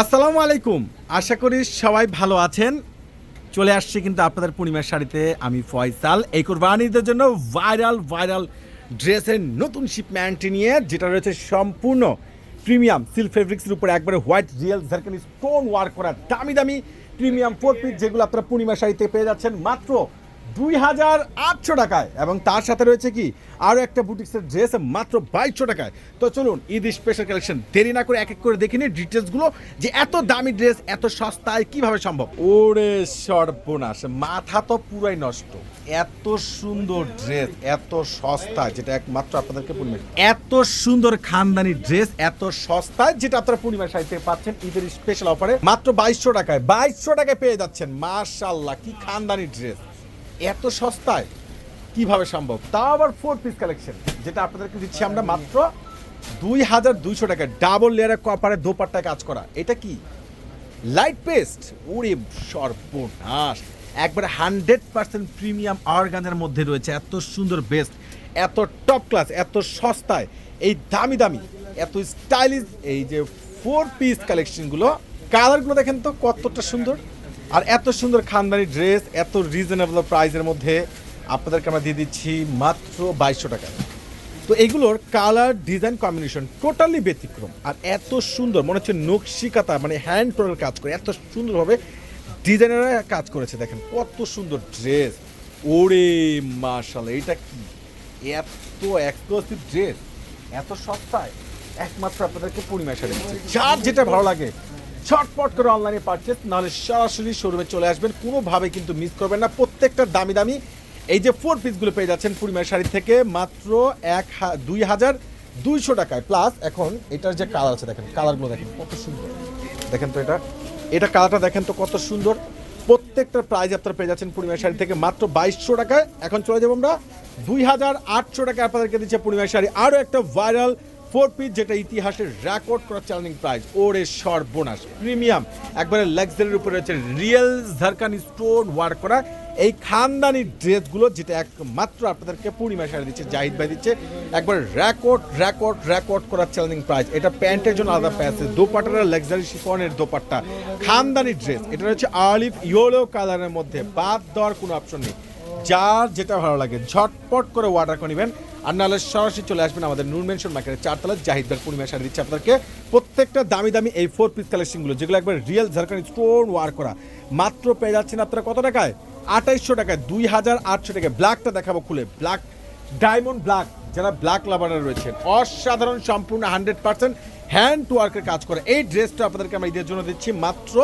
আসসালামু আলাইকুম। আশা করি সবাই ভালো আছেন। চলে আসছি কিন্তু আপনাদের পূর্ণিমার শাড়িতে। আমি ফয়সাল। এই কোরবানিদের জন্য ভাইরাল ভাইরাল ড্রেসের নতুন শিপম্যান্টটি নিয়ে, যেটা রয়েছে সম্পূর্ণ প্রিমিয়াম সিল্ক ফেব্রিক্সের উপরে একবারে হোয়াইট রিয়েল ঝারকানি স্টোন ওয়ার্ক করা দামি দামি প্রিমিয়াম ফোর পিস যেগুলো আপনারা পূর্ণিমা শাড়িতে পেয়ে যাচ্ছেন। মাত্র দুই হাজার আটশো টাকায়। এবং তার সাথে রয়েছে কি? আরও একটা বুটিক্সের ড্রেস মাত্র বাইশশো টাকায়। তো চলুন ঈদ স্পেশাল কালেকশন দেরি না করে এক এক করে দেখে নিই ডিটেলসগুলো যে এত দামি ড্রেস, এত সস্তায় কীভাবে সম্ভব? ওরে সর্বনাশ, মাথা তো পুরাই নষ্ট। এত সুন্দর ড্রেস, এত সস্তায় যেটা একমাত্র আপনাদেরকে পূর্ণিমা এত সুন্দর খানদানি ড্রেস, এত সস্তায়, যেটা আপনারা পূর্ণিমা সাহিত্যে পাচ্ছেন ঈদের স্পেশাল অফারে মাত্র বাইশশো টাকায় বাইশশো টাকায় পেয়ে যাচ্ছেন। মার্শাল্লাহ কি খানদানি ড্রেস। এত সস্তায়? কীভাবে সম্ভব? তাও আবার ফোর পিস কালেকশন যেটা আপনাদেরকে দিচ্ছি আমরা মাত্র দুই হাজার দুইশো টাকা। ডাবল লেয়ারের কপারে দোপাট্টায় কাজ করা। এটা কি? লাইট পেস্ট ওরে সর্বনাশ। একবারে হান্ড্রেড পার্সেন্ট প্রিমিয়াম অর্গানের মধ্যে রয়েছে। এত সুন্দর বেস্ট এত টপ ক্লাস এত সস্তায়। এই দামি দামি, এত স্টাইলিশ এই যে ফোর পিস কালেকশনগুলো কালারগুলো দেখেন তো কতটা সুন্দর। আর এত সুন্দর খানদানি ড্রেস, এত রিজনেবল প্রাইসের মধ্যে আপনাদেরকে আমরা দিয়ে দিচ্ছি মাত্র বাইশশো টাকা। তো এগুলোর কালার ডিজাইন কম্বিনেশন টোটালি ব্যতিক্রম। আর এত সুন্দর, মনে হচ্ছে নকশিকাতা মানে হ্যান্ড টোনের কাজ করে, এত সুন্দরভাবে ডিজাইনাররা কাজ করেছে, দেখেন কত সুন্দর ড্রেস ওরে মার্শাল এইটা কি এত এক্সক্লুসিভ ড্রেস এত সস্তায়? একমাত্র আপনাদেরকে পূর্ণিমা শাড়ি দিচ্ছে। যার যেটা ভালো লাগে ছটপট করে অনলাইনে পারচেস নাহলে সরাসরি শোরুমে চলে আসবেন। কোনোভাবে কিন্তু মিস করবেন না। প্রত্যেকটা দামি দামি, এই যে ফোর পিসগুলো পেয়ে যাচ্ছেন পূর্ণিমার শাড়ি থেকে মাত্র এক দুই হাজার দুইশো টাকায়। প্লাস এখন এটার যে কালার আছে, দেখেন কালারগুলো দেখেন, কত সুন্দর। দেখেন তো এটা। এটা কালারটা দেখেন তো কত সুন্দর। প্রত্যেকটা প্রাইজ আপনারা পেয়ে যাচ্ছেন পূর্ণিমার শাড়ি থেকে মাত্র বাইশশো টাকায়। এখন চলে যাব আমরা দুই হাজার আটশো টাকা আপনাদেরকে দিচ্ছে পূর্ণিমার শাড়ি। আরও একটা ভাইরাল ফোর পিস যেটা ইতিহাসের রেকর্ড করা চ্যালেঞ্জিং প্রাইস ওরে সর্বনাশ, প্রিমিয়াম। একবারে লাক্সারির উপরে রয়েছে রিয়েল ঝারকানি স্টোন ওয়ার্ক করা। এই খানদানি ড্রেসগুলো, যেটা একমাত্র আপনাদেরকে পূর্ণিমা শাড়ি দিচ্ছে, জাহিদ ভাই দিচ্ছে, একবার রেকর্ড রেকর্ড রেকর্ড করা চ্যালেঞ্জিং প্রাইস এটা প্যান্টের জন্য আলাদা প্যাসেজ দোপাট্টার লাক্সারি শিফনের দোপাট্টা। খানদানি ড্রেস, এটা হচ্ছে আলিভ ইয়েলো কালারের মধ্যে। বাদ দেওয়ার কোনো অপশন নেই। যার যেটা ভালো লাগে, ঝটপট করে অর্ডার করে নেবেন। আর নাহলে সরাসরি চলে আসবেন আমাদের নূর মেনশন মার্কেটের চারতলা জাহিদদার পূর্ণিমা শাড়ি দিচ্ছে আপনাদেরকে। প্রত্যেকটা দামি দামি এই ফোর পিস কালেকশনগুলো যেগুলো একবার রিয়েল ঝাড়খান্ড স্টোন ওয়ার করা। মাত্র পেয়ে যাচ্ছেন আপনারা কত টাকায়? আঠাইশশো টাকায়, দুই হাজার আটশো টাকায়। ব্ল্যাকটা দেখাবো খুলে। ব্ল্যাক ডায়মন্ড ব্ল্যাক যারা ব্ল্যাক লাভাররা রয়েছেন অসাধারণ সম্পূর্ণ হান্ড্রেড পার্সেন্ট হ্যান্ড টু ওয়ার্কের কাজ করে। এই ড্রেসটা আপনাদেরকে আমরা ঈদের জন্য দিচ্ছি মাত্র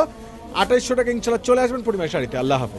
আঠাইশশো টাকা ইনশাল্লাহ চলে আসবেন পরিমাণ শাড়িতে। আল্লাহ